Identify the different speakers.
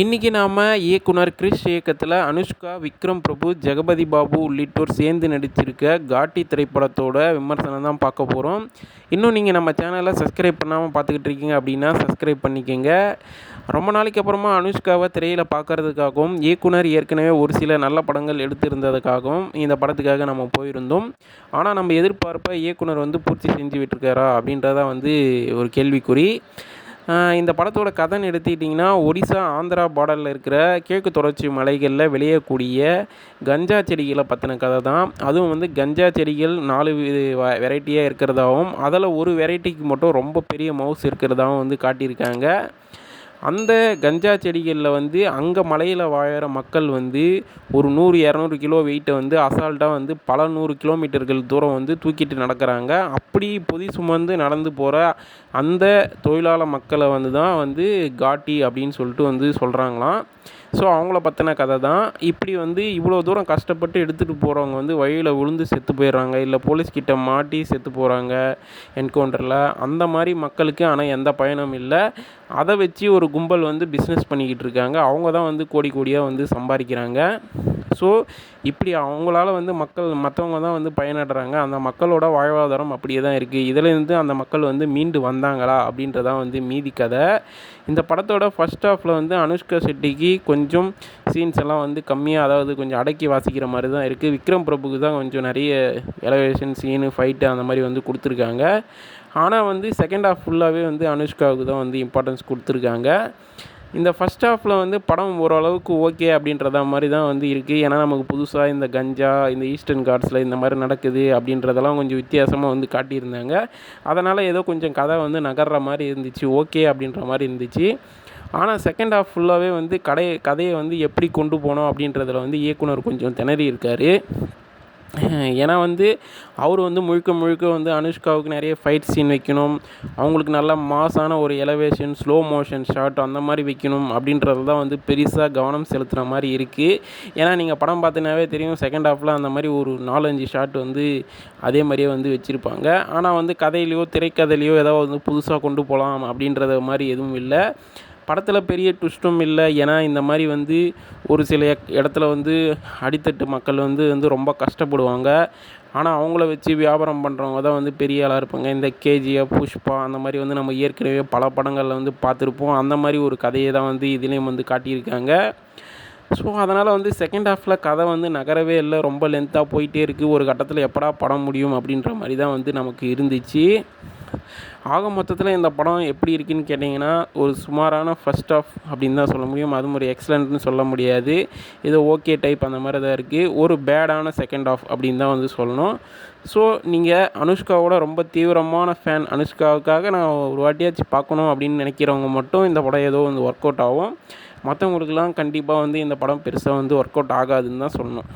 Speaker 1: இன்றைக்கி நாம் இயக்குனர் கிரிஷ் இயக்கத்தில் அனுஷ்கா விக்ரம் பிரபு ஜெகபதி பாபு உள்ளிட்டோர் சேர்ந்து நடிச்சிருக்க காட்டி திரைப்படத்தோட விமர்சனம் தான் பார்க்க போகிறோம் இன்னும் நீங்கள் நம்ம சேனலை சப்ஸ்கிரைப் பண்ணாமல் பார்த்துக்கிட்டு இருக்கீங்க அப்படின்னா சப்ஸ்கிரைப் பண்ணிக்கோங்க. ரொம்ப நாளைக்கு அப்புறமா அனுஷ்காவை திரையில் பார்க்கறதுக்காகவும் இயக்குனர் ஏற்கனவே ஒரு சில நல்ல படங்கள் எடுத்திருந்ததுக்காகவும் இந்த படத்துக்காக நம்ம போயிருந்தோம். ஆனால் நம்ம எதிர்பார்ப்பை இயக்குனர் வந்து பூர்த்தி செஞ்சு விட்டுருக்காரா அப்படின்றதான் வந்து ஒரு கேள்விக்குறி. இந்த படத்தோட கதைன்னு எடுத்துக்கிட்டிங்கன்னா ஒடிசா ஆந்திரா பார்டரில் இருக்கிற கிழக்கு தொடர்ச்சி மலைகளில் விளையக்கூடிய கஞ்சா செடிகளை பற்றின கதை தான். அதுவும் வந்து கஞ்சா செடிகள் நாலு வெரைட்டியாக இருக்கிறதாகவும் அதில் ஒரு வெரைட்டிக்கு மட்டும் ரொம்ப பெரிய மவுஸ் இருக்கிறதாகவும் வந்து காட்டியிருக்காங்க. அந்த கஞ்சா செடிகளில் வந்து அங்கே மலையில் வாழுற மக்கள் வந்து ஒரு நூறு இரநூறு கிலோ வெயிட்டை வந்து அசால்ட்டாக வந்து பல நூறு கிலோமீட்டர்கள் தூரம் வந்து தூக்கிட்டு நடக்கிறாங்க. அப்படி பொதி சுமந்து நடந்து போகிற அந்த தொழிலாள மக்களை வந்து தான் வந்து காட்டி அப்படின்னு சொல்லிட்டு வந்து சொல்கிறாங்களாம் ஸோ அவங்கள பற்றின கதை தான். இப்படி வந்து இவ்வளோ தூரம் கஷ்டப்பட்டு எடுத்துகிட்டு போகிறவங்க வந்து வழியில் விழுந்து செத்து போயிடுறாங்க இல்லை போலீஸ்கிட்ட மாட்டி செத்து போகிறாங்க என்கவுண்டரில் அந்த மாதிரி மக்களுக்கு ஆனால் எந்த பயனும் இல்லை. அதை வச்சு ஒரு கும்பல் வந்து பிஸ்னஸ் பண்ணிக்கிட்டு இருக்காங்க. அவங்க தான் வந்து கோடி கோடியாக வந்து சம்பாதிக்கிறாங்க. ஸோ இப்படி அவங்களால வந்து மக்கள் மற்றவங்க தான் வந்து பயனடுறாங்க. அந்த மக்களோட வாழ்வாதாரம் அப்படியே தான் இருக்குது இதுலேருந்து அந்த மக்கள் வந்து மீண்டு வந்தாங்களா அப்படின்றதான் வந்து மீதி கதை. இந்த படத்தோட ஃபஸ்ட் ஹாஃபில் வந்து அனுஷ்கா செட்டிக்கு கொஞ்சம் சீன்ஸ் எல்லாம் வந்து கம்மியாக அதாவது கொஞ்சம் அடக்கி வாசிக்கிற மாதிரி தான் இருக்குது விக்ரம் பிரபுக்கு தான் கொஞ்சம் நிறைய எலவேஷன் சீனு ஃபைட்டு அந்த மாதிரி வந்து கொடுத்துருக்காங்க. ஆனால் வந்து செகண்ட் ஹாஃப் ஃபுல்லாகவே வந்து அனுஷ்காவுக்கு தான் வந்து இம்பார்ட்டன்ஸ் கொடுத்துருக்காங்க. இந்த ஃபஸ்ட் ஹாஃபில் வந்து படம் ஓரளவுக்கு ஓகே அப்படின்றத மாதிரி தான் வந்து இருக்குது ஏன்னா நமக்கு புதுசாக இந்த கஞ்சா இந்த ஈஸ்டர்ன் கார்ட்ஸில் இந்த மாதிரி நடக்குது அப்படின்றதெல்லாம் கொஞ்சம் வித்தியாசமாக வந்து காட்டியிருந்தாங்க. அதனால் ஏதோ கொஞ்சம் கதை வந்து நகர்ற மாதிரி இருந்துச்சு. ஓகே அப்படின்ற மாதிரி இருந்துச்சு. ஆனால் செகண்ட் ஹாஃப் ஃபுல்லாகவே வந்து கடையை கதையை வந்து எப்படி கொண்டு போனோம் அப்படின்றதில் வந்து இயக்குனர் கொஞ்சம் திணறி இருக்கார். ஏன்னா வந்து அவர் வந்து முழுக்க முழுக்க வந்து அனுஷ்காவுக்கு நிறைய ஃபைட் சீன் வைக்கணும். அவங்களுக்கு நல்ல மாஸான ஒரு எலவேஷன் ஸ்லோ மோஷன் ஷாட் அந்த மாதிரி வைக்கணும் அப்படின்றது தான் வந்து பெருசாக கவனம் செலுத்துகிற மாதிரி இருக்குது ஏன்னா நீங்கள் படம் பார்த்தினாவே தெரியும் செகண்ட் ஹாஃபில் அந்த மாதிரி ஒரு நாலஞ்சு ஷாட் வந்து அதே மாதிரியே வந்து வச்சுருப்பாங்க. ஆனால் வந்து கதையிலையோ திரைக்கதையிலையோ ஏதாவது வந்து புதுசாக கொண்டு போகலாம் அப்படின்றத மாதிரி எதுவும் இல்லை. படத்தில் பெரிய ட்விஸ்ட்டும் இல்லை. ஏன்னா இந்த மாதிரி வந்து ஒரு சில இடத்துல வந்து அடித்தட்டு மக்கள் வந்து வந்து ரொம்ப கஷ்டப்படுவாங்க. ஆனால் அவங்கள வச்சு வியாபாரம் பண்ணுறவங்க தான் வந்து பெரிய ஆளாக இருப்பாங்க. இந்த கேஜிஎஃப் புஷ்பா அந்த மாதிரி வந்து நம்ம ஏற்கனவே பல படங்களில் வந்து பார்த்துருப்போம். அந்த மாதிரி ஒரு கதையை தான் வந்து இதுலேயும் வந்து காட்டியிருக்காங்க. ஸோ அதனால் வந்து செகண்ட் ஹாஃபில் கதை வந்து நகரவே இல்லை. ரொம்ப லென்த்தாக போயிட்டே இருக்குது ஒரு கட்டத்தில் எப்படா படம் முடியும் அப்படின்ற மாதிரி தான் வந்து நமக்கு இருந்துச்சு. ஆக மொத்தத்தில் இந்த படம் எப்படி இருக்குதுன்னு கேட்டிங்கன்னா ஒரு சுமாரான ஃபஸ்ட் ஆஃப் அப்படின்னு தான் சொல்ல முடியும். அதுவும் ஒரு எக்ஸலண்ட்னு சொல்ல முடியாது. இது ஓகே டைப் அந்த மாதிரி தான் இருக்குது ஒரு பேடான செகண்ட் ஆஃப் அப்படின்னு தான் வந்து சொல்லணும். ஸோ நீங்கள் அனுஷ்காவோட ரொம்ப தீவிரமான ஃபேன் அனுஷ்காவுக்காக நான் ஒரு வாட்டியாச்சும் பார்க்கணும் அப்படின்னு நினைக்கிறவங்க மட்டும் இந்த படம் ஏதோ வந்து ஒர்க் அவுட் ஆகும். மற்றவங்களுக்குலாம் கண்டிப்பாக வந்து இந்த படம் பெருசாக வந்து ஒர்க் அவுட் ஆகாதுன்னு தான் சொல்லணும்.